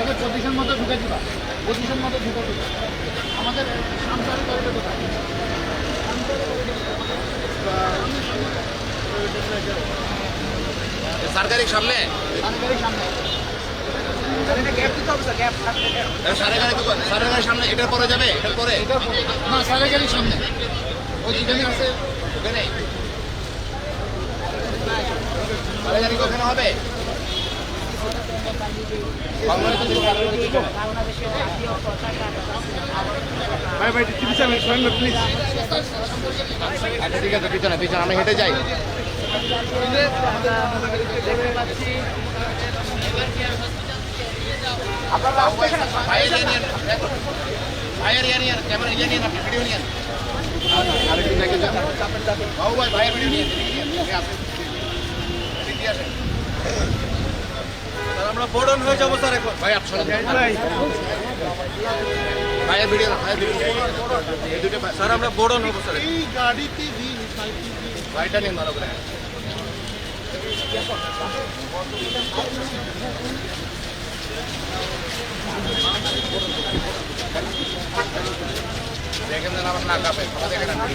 এটাকে পজিশন মতো ঢুকে দিবা। পজিশন মতো ঢুকে দিবা। আমাদের সামসারি করিডোর কোথায়? সরকারির সামনে? সামনের সামনে। সরকারের সামনে এটার পরে যাবে? এটার পরে? না সারাগাড়ির সামনে। ওই যেখানে আছে ওখানে। সরকারি ওখানে হবে? ভাই ভাই টিভি সামনে শোনেন না প্লিজ আচ্ছা ঠিক আছে পিছনে পিছনে আমি হেঁটে যাই ভাইয়ের ইয়ে নিয়েন ভাইয়ের ইয়ে নিয়েন ক্যামেরা ইয়ে নিয়েন আপনি ভিডিও নিয়েন আরেকটু দেখে যান বাবু ভাই ভাইয়ের ভিডিও নিয়েন এদিকে বোর্ডন হয়ে যাব স্যার এখন। ভাই আপনার স্যার আমরা বোর্ডন হব স্যার। এই গাড়িতে ভাইটা নিন ভালো করে। দেখেন আমার না কাঁপে দেখেন আপনি।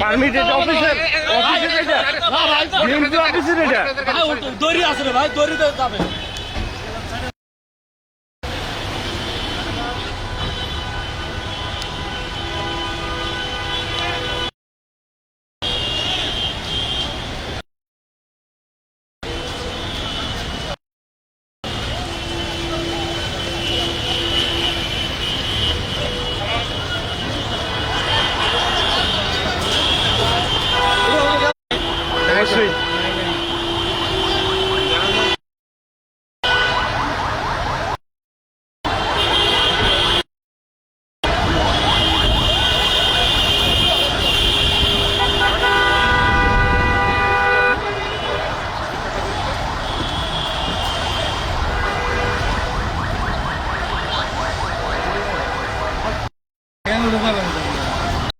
পারমিটেড অফিসার অফিসার এটা অফিসার এটা দড়ি আছে রে ভাই দড়ি যাবে